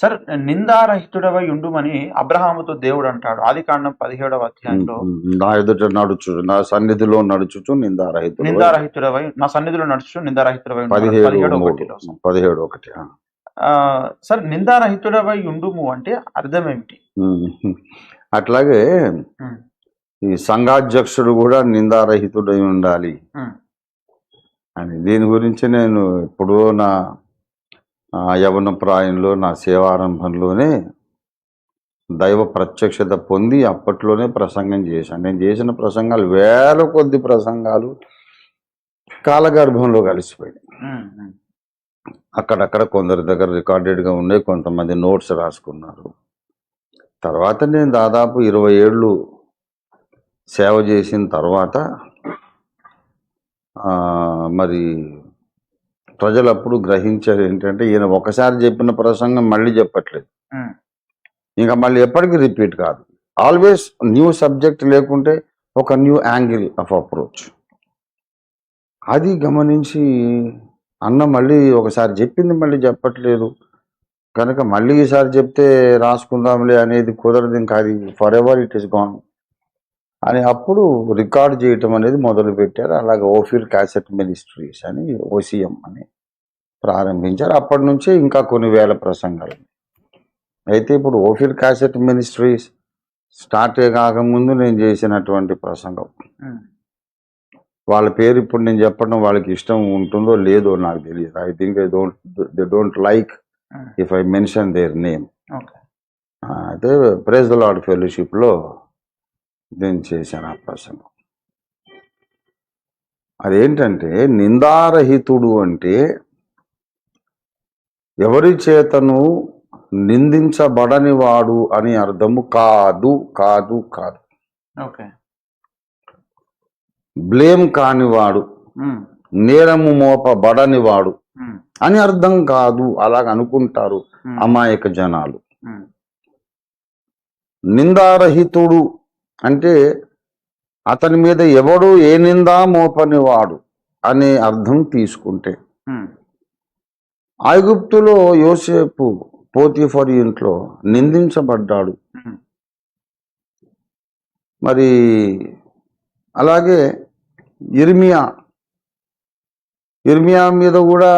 Sir నిందారహితుడవై ఉండుమని అబ్రహాముతో దేవుడు అంటాడు ఆది కాండం పదిహేడవ అధ్యాయంలో నా ఎదుట నడుచు నా సన్నిధిలో నడుచుచు నిందారహితుడు నిందారహితుడవై నా సన్నిధిలో నడుచు నిందారహితుడవై. పదిహేడు పదిహేడు మూడు ఒకటిలో. పదిహేడు ఒకటి సార్ నిందారహితుడవై ఉండుము అంటే అర్థం ఏమిటి. అట్లాగే ఈ సంఘాధ్యక్షుడు కూడా నిందారహితుడై ఉండాలి. అని దీని గురించి నేను ఎప్పుడో నా యవన ప్రాయంలో నా సేవారంభంలోనే దైవ ప్రత్యక్షత పొంది అప్పట్లోనే ప్రసంగం చేశాను. నేను చేసిన ప్రసంగాలు వేల కొద్ది ప్రసంగాలు కాలగర్భంలో కలిసిపోయాయి అక్కడక్కడ కొందరి దగ్గర రికార్డెడ్గా ఉండే కొంతమంది నోట్స్ రాసుకున్నారు. తర్వాత నేను దాదాపు ఇరవై ఏళ్ళు సేవ చేసిన తర్వాత మరి ప్రజలు అప్పుడు గ్రహించారు ఏంటంటే ఈయన ఒకసారి చెప్పిన ప్రసంగం మళ్ళీ చెప్పట్లేదు. ఇంకా మళ్ళీ ఎప్పటికీ రిపీట్ కాదు. ఆల్వేస్ న్యూ సబ్జెక్ట్ లేకుంటే ఒక న్యూ యాంగిల్ ఆఫ్ అప్రోచ్. అది గమనించి అన్న మళ్ళీ ఒకసారి చెప్పింది మళ్ళీ చెప్పట్లేదు. కనుక మళ్ళీ ఈసారి చెప్తే రాసుకుందాంలే అనేది కుదరదు. ఇంకా అది forever it is gone అని అప్పుడు రికార్డ్ చేయటం అనేది మొదలు పెట్టారు అలాగే ఓఫిర్ క్యాసెట్ మినిస్ట్రీస్ అని ఓసిఎం అని ప్రారంభించారు. అప్పటి నుంచే ఇంకా కొన్ని వేల ప్రసంగాలు అయితే ఇప్పుడు ఓఫిర్ క్యాసెట్ మినిస్ట్రీస్ స్టార్ట్ కాకముందు నేను చేసినటువంటి ప్రసంగం. వాళ్ళ పేరు ఇప్పుడు నేను చెప్పడం వాళ్ళకి ఇష్టం ఉంటుందో లేదో నాకు తెలియదు. I think I don't they don't like if I mention their name అయితే ప్రేజ్ ద లార్డ్ ఫెలోషిప్లో నేను చేశాను ఆ ప్రసంగం. అదేంటంటే నిందారహితుడు అంటే ఎవరి చేతను నిందించబడని వాడు అని అర్థము కాదు కాదు కాదు. బ్లేమ్ కానివాడు నేరము మోపబడని వాడు అని అర్థం కాదు అలాగ అనుకుంటారు అమాయక జనాలు. నిందారహితుడు అంటే అతని మీద ఎవడు ఏ నిందా మోపని వాడు అనే అర్థం తీసుకుంటే. ఉమ్, ఐగుప్తులో యోసేపు పోతిఫర్ ఇంట్లో నిందించబడ్డాడు. మరి అలాగే ఇర్మియా ఇర్మియా మీద కూడా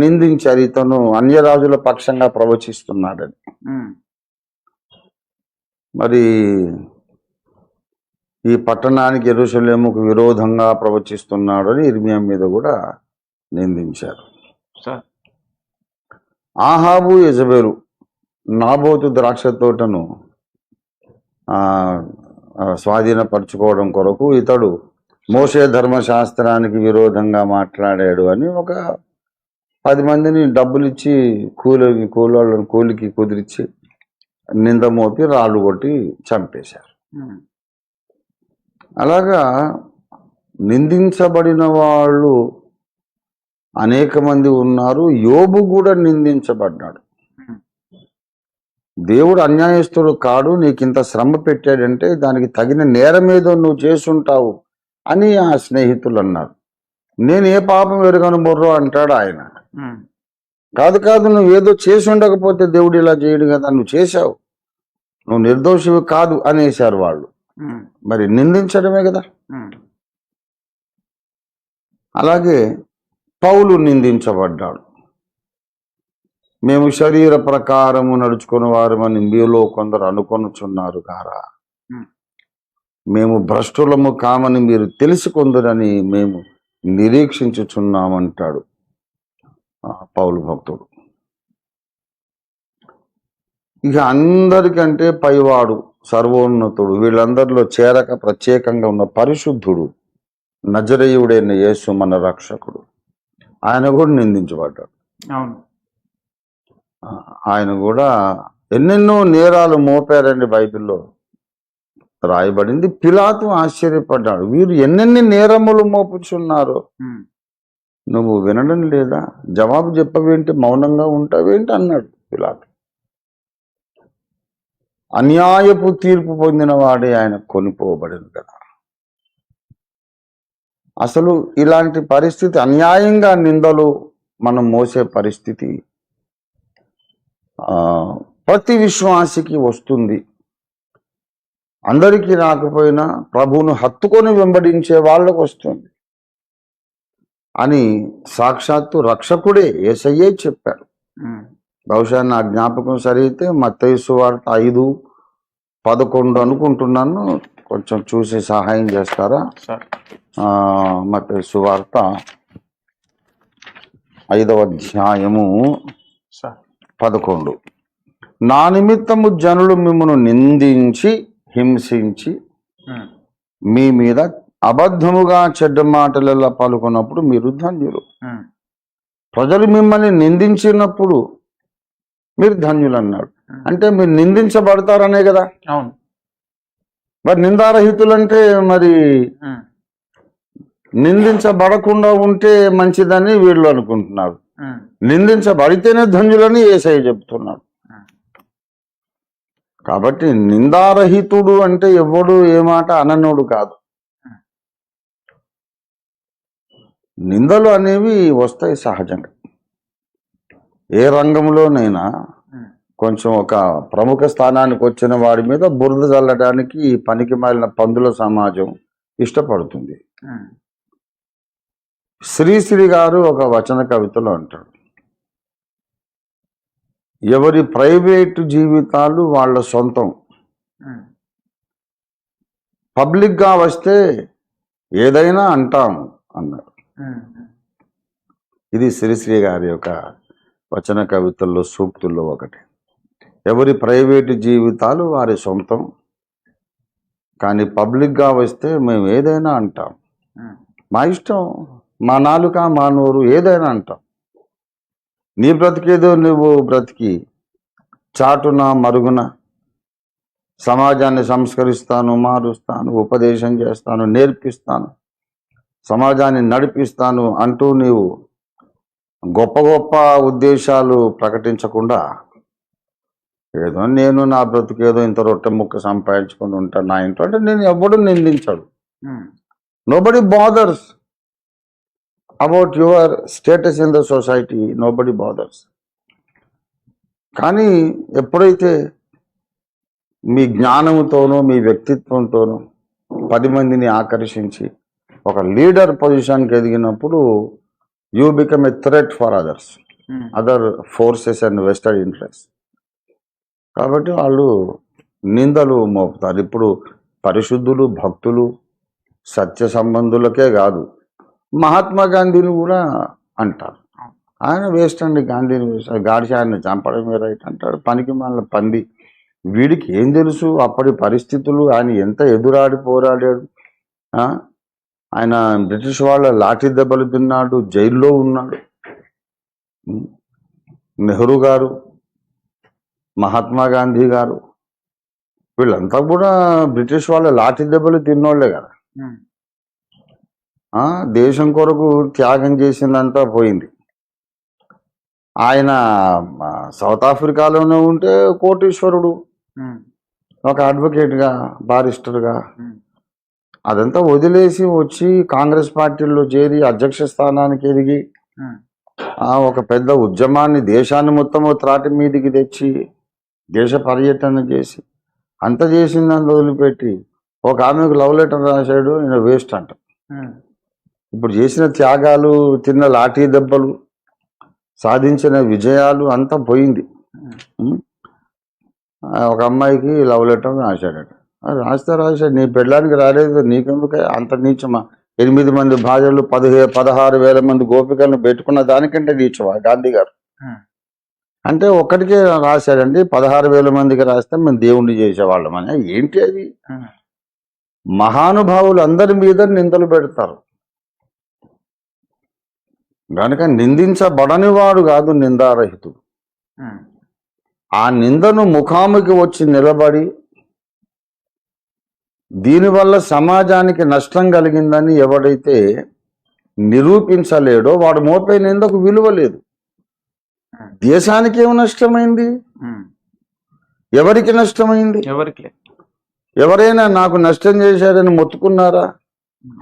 నిందించారు. ఇతను అన్యరాజుల పక్షంగా ప్రవచిస్తున్నాడని. మరి ఈ పట్టణానికి ఎరుసలేముకు విరోధంగా ప్రవచిస్తున్నాడు అని ఇర్మియా మీద కూడా నిందించారు. ఆహాబు యజబేలు నాబోతు ద్రాక్ష తోటను స్వాధీనపరచుకోవడం కొరకు ఇతడు మోసే ధర్మశాస్త్రానికి విరోధంగా మాట్లాడాడు అని ఒక పది మందిని డబ్బులు ఇచ్చి కూలి కూలోళ్ళని కూలికి కుదిరించి నింద మోపి రాళ్ళు కొట్టి చంపేశారు. అలాగా నిందించబడిన వాళ్ళు అనేక మంది ఉన్నారు. యోబు కూడా నిందించబడ్డాడు. దేవుడు అన్యాయస్తుడు కాడు నీకు ఇంత శ్రమ పెట్టాడంటే దానికి తగిన నేరం ఏదో నువ్వు చేసుంటావు అని ఆ స్నేహితులు అన్నారు. నేను ఏ పాపం ఎరుగను బుర్రో అంటాడు ఆయన. కాదు కాదు నువ్వు ఏదో చేసి ఉండకపోతే దేవుడు ఇలా చేయడు కదా నువ్వు చేశావు. నువ్వు నిర్దోషివి కాదు అనేశారు వాళ్ళు. మరి నిందించడమే కదా. అలాగే పౌలు నిందించబడ్డాడు. మేము శరీర ప్రకారము నడుచుకున్న వారమని మీలో కొందరు అనుకొనుచున్నారు కారా మేము భ్రష్టులము కామని మీరు తెలుసుకుందరని మేము నిరీక్షించుచున్నామంటాడు. పౌలు భక్తుడు. ఇక అందరికంటే పైవాడు సర్వోన్నతుడు. వీళ్ళందరిలో చేరక ప్రత్యేకంగా ఉన్న పరిశుద్ధుడు నజరేయుడైన యేసు మన రక్షకుడు. ఆయన కూడా నిందించబడ్డాడు. అవును. ఆయన కూడా ఎన్నెన్నో నేరాలు మోపారండి బైబిల్లో. రాయబడింది. పిలాతు ఆశ్చర్యపడ్డాడు. వీరు ఎన్నెన్ని నేరములు మోపుచున్నారు. నువ్వు వినడం లేదా? జవాబు చెప్పవేంటి? మౌనంగా ఉంటావేంటి? అన్నాడు పిలాతు. అన్యాయపు తీర్పు పొందిన వాడే ఆయన కొనిపోబడింది కదా. అసలు ఇలాంటి పరిస్థితి అన్యాయంగా నిందలు మనం మోసే పరిస్థితి ప్రతి విశ్వాసికి వస్తుంది. అందరికీ రాకపోయినా ప్రభువును హత్తుకొని వెంబడించే వాళ్ళకు వస్తుంది. అని సాక్షాత్తు రక్షకుడే ఏసయ్యే చెప్పారు బహుశా నా జ్ఞాపకం సరైతే మత్తయి వార్త ఐదు పదకొండు అనుకుంటున్నాను. కొంచెం చూసి సహాయం చేస్తారా? సార్. ఆ, మత్తయి సువార్త ఐదవ అధ్యాయము పదకొండు. నా నిమిత్తము జనులు మిమ్మను నిందించి హింసించి మీ మీద అబద్ధముగా చెడ్డ మాటలలో పలుకున్నప్పుడు మీరు ధన్యులు. ప్రజలు మిమ్మల్ని నిందించినప్పుడు మీరు ధన్యులు అన్నాడు అంటే మీరు నిందించబడతారనే కదా? అవును. మరి నిందారహితులంటే మరి నిందించబడకుండా ఉంటే మంచిదని వీళ్ళు అనుకుంటున్నారు. నిందించబడితేనే ధన్యులని ఏసై చెప్తున్నాడు. కాబట్టి నిందారహితుడు అంటే ఎవడు ఏ మాట అననోడు కాదు. నిందలు అనేవి వస్తాయి సహజంగా. ఏ రంగంలోనైనా కొంచెం ఒక ప్రముఖ స్థానానికి వచ్చిన వాడి మీద బురద చల్లడానికి ఈ పనికి మాలిన పందుల సమాజం ఇష్టపడుతుంది. శ్రీశ్రీ గారు ఒక వచన కవితలో అంటాడు. ఎవరి ప్రైవేటు జీవితాలు వాళ్ళ సొంతం. పబ్లిక్గా వస్తే ఏదైనా అంటాం అన్నారు ఇది శ్రీశ్రీ గారి యొక్క వచన కవితల్లో సూక్తుల్లో ఒకటి. ఎవరి ప్రైవేటు జీవితాలు వారి సొంతం. కానీ పబ్లిక్గా వస్తే మేము ఏదైనా అంటాం. మా ఇష్టం. మా నాలుక మా నోరు ఏదైనా అంటాం. నీ బ్రతికేదో నువ్వు బ్రతికి చాటున మరుగున? సమాజాన్ని సంస్కరిస్తాను మారుస్తాను ఉపదేశం చేస్తాను నేర్పిస్తాను. సమాజాన్ని నడిపిస్తాను అంటూ నీవు గొప్ప గొప్ప ఉద్దేశాలు ప్రకటించకుండా ఏదో నేను నా బ్రతికేదో ఇంత రొట్టె ముక్క సంపాదించుకొని ఉంటాను నా ఇంట్లో అంటే నేను ఎవడు నిందించాడు. Nobody bothers about your status in the society. Nobody bothers. కానీ ఎప్పుడైతే మీ జ్ఞానంతోనూ మీ వ్యక్తిత్వంతోనూ పది మందిని ఆకర్షించి ఒక లీడర్ పొజిషన్కి ఎదిగినప్పుడు you become a threat for others other forces and western interest కాబట్టి వాళ్ళు నిందలు మోపుతారు. ఇప్పుడు పరిశుద్ధులు భక్తులు సత్య సంబంధులకే కాదు మహాత్మా గాంధీని కూడా అంటారు. ఆయన వేస్ట్ అండి గాంధీని గాడిసి ఆయన చంపడమే రైట్ అంటాడు. పనికి మన పంది. వీడికి ఏం తెలుసు? అప్పటి పరిస్థితులు ఆయన ఎంత ఎదురాడి పోరాడాడు? ఆయన బ్రిటిష్ వాళ్ళ లాఠీ దెబ్బలు తిన్నాడు జైల్లో ఉన్నాడు. నెహ్రూ గారు మహాత్మా గాంధీ గారు వీళ్ళంతా కూడా బ్రిటిష్ వాళ్ళ లాఠీ దెబ్బలు తిన్నోళ్ళే కదా. దేశం కొరకు త్యాగం చేసిందంతా పోయింది. ఆయన సౌత్ ఆఫ్రికాలోనే ఉంటే కోటీశ్వరుడు. ఒక అడ్వకేట్గా బారిస్టర్గా అదంతా వదిలేసి వచ్చి కాంగ్రెస్ పార్టీలో చేరి అధ్యక్ష స్థానానికి ఎదిగి ఒక పెద్ద ఉద్యమాన్ని దేశాన్ని మొత్తం త్రాటి మీదికి తెచ్చి దేశ పర్యటన చేసి అంత చేసిందని వదిలిపెట్టి ఒక ఆమెకు లవ్ లెటర్ రాశాడు ఈయన వేస్ట్ అంట. ఇప్పుడు చేసిన త్యాగాలు తిన్న లాఠీ దెబ్బలు సాధించిన విజయాలు అంతా పోయింది. ఒక అమ్మాయికి లవ్ లెటర్ రాశాడట. రాస్తే రాశాడు నీ పెళ్ళానికి రాలేదు నీకెందుకు? అంత నీచమా? ఎనిమిది మంది భార్యలు పదిహే పదహారు వేల మంది గోపికలను పెట్టుకున్న దానికంటే నీచమా గాంధీ గారు? అంటే ఒక్కడికే రాశాడండి పదహారు వేల మందికి రాస్తే మేము దేవుణ్ణి చేసేవాళ్ళం అని. ఏంటి అది? మహానుభావులు అందరి మీద నిందలు పెడతారు. గనుక నిందించబడని వాడు కాదు నిందారహితుడు. ఆ నిందను ముఖాముఖి వచ్చి నిలబడి దీనివల్ల సమాజానికి నష్టం కలిగిందని ఎవడైతే నిరూపించలేడో వాడు మోపే నిందకు విలువ లేదు. దేశానికి ఏమి నష్టమైంది ఎవరికి నష్టమైంది? ఎవరికి ఎవరైనా నాకు నష్టం చేశారని మొత్తుకున్నారా?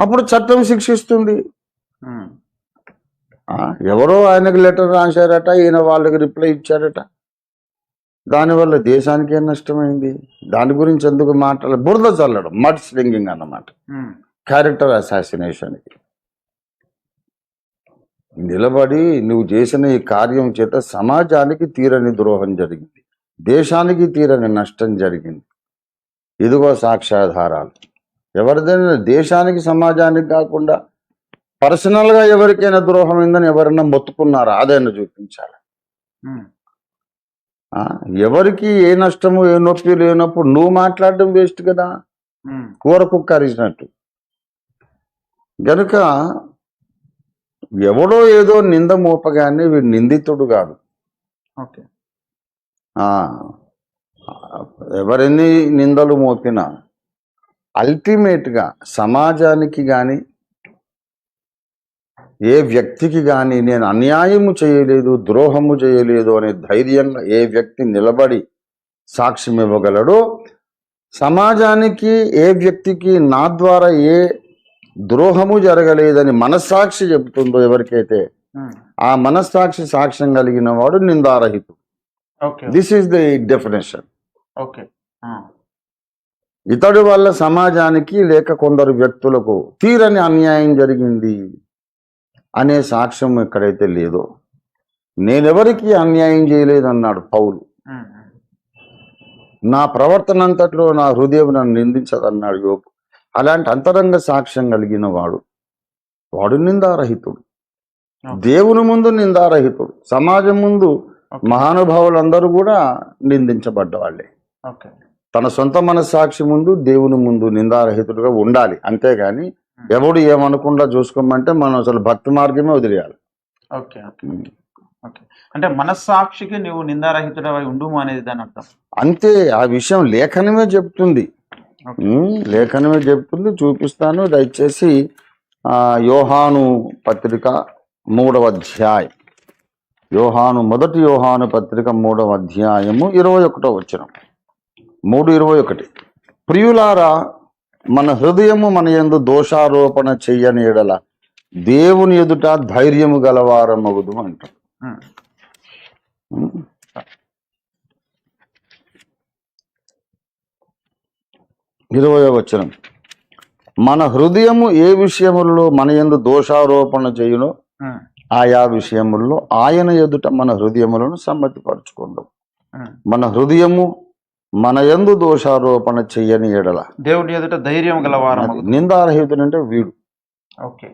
అప్పుడు చట్టం శిక్షిస్తుంది. ఎవరో ఆయనకు లెటర్ రాశారట ఈయన వాళ్ళకి రిప్లై ఇచ్చారట. దానివల్ల దేశానికి ఏం నష్టమైంది? దాని గురించి ఎందుకు మాట్లాడ బురద చల్లడం మడ్ స్లింగింగ్ అన్నమాట. క్యారెక్టర్ అసాసినేషన్కి. నిలబడి నువ్వు చేసిన ఈ కార్యం చేత సమాజానికి తీరని ద్రోహం జరిగింది. దేశానికి తీరని నష్టం జరిగింది. ఇదిగో సాక్ష్యాధారాలు. ఎవరిదైనా దేశానికి సమాజానికి కాకుండా పర్సనల్గా ఎవరికైనా ద్రోహం అయిందని ఎవరైనా మొత్తుకున్నారా? అదైనా చూపించాలి? ఎవరికి ఏ నష్టము ఏ నొప్పి లేనప్పుడు నువ్వు మాట్లాడడం వేస్ట్ కదా. కూర కుక్క అరిచినట్టు గనుక ఎవడో ఏదో నింద మోపగానే వీడు నిందితుడు కాదు. ఎవరెన్ని నిందలు మోపినా అల్టిమేట్గా సమాజానికి కానీ ఏ వ్యక్తికి కానీ నేను అన్యాయము చేయలేదు ద్రోహము చేయలేదు అనే ధైర్యంగా ఏ వ్యక్తి నిలబడి సాక్ష్యం ఇవ్వగలడో సమాజానికి ఏ వ్యక్తికి నా ద్వారా ఏ ద్రోహము జరగలేదని మనస్సాక్షి చెబుతుందో ఎవరికైతే ఉమ్, ఆ మనస్సాక్షి సాక్ష్యం కలిగిన వాడు నిందారహితుడు. Okay. This is the definition ఇతడి వల్ల సమాజానికి లేక కొందరు వ్యక్తులకు తీరని అన్యాయం జరిగింది. అనే సాక్ష్యం ఎక్కడైతే లేదో నేనెవరికి అన్యాయం చేయలేదన్నాడు పౌలు. నా ప్రవర్తన అంతట్లో నా హృదయం నన్ను నిందించదన్నాడు యోగు అలాంటి అంతరంగ సాక్ష్యం కలిగిన వాడు వాడు నిందారహితుడు. దేవుని ముందు నిందారహితుడు. సమాజం ముందు మహానుభావులందరూ కూడా నిందించబడ్డవాళ్ళే. తన సొంత మనస్సాక్షి ముందు దేవుని ముందు నిందారహితుడుగా ఉండాలి. అంతేగాని ఎవడు ఏమనకుండా చూసుకోమంటే మనం అసలు భక్తి మార్గమే వదిలేయాలి. ఓకే ఓకే ఓకే అంటే మనస్సాక్షికి నువ్వు నిందారహితుడవై ఉండుము అనేది దాని అర్థం. అంతే ఆ విషయం లేఖనమే చెప్తుంది. ఉమ్, లేఖనమే చెప్తుంది చూపిస్తాను. దయచేసి ఆ, యోహాను పత్రిక మూడవ అధ్యాయం. యోహాను మొదటి యోహాను పత్రిక మూడవ అధ్యాయము ఇరవై ఒకటో వచ్చిన మూడు ఇరవై ఒకటి. ప్రియులారా మన హృదయము మన యందు దోషారోపణ చెయ్యని ఎడల దేవుని ఎదుట ధైర్యము గలవారమగుదు అంటాం. ఇరవై వచనం మన హృదయము ఏ విషయములలో మన యందు దోషారోపణ చేయునో ఆయా విషయముల్లో ఆయన ఎదుట మన హృదయములను సమ్మతిపరచుకుందాం ఉమ్. మన హృదయము మన యందు దోషారోపణ చెయ్యని ఎడల. దేవుడి ఎదుట ధైర్యం గలవారము నిందారహితుడు అంటే వీడు. ఓకే.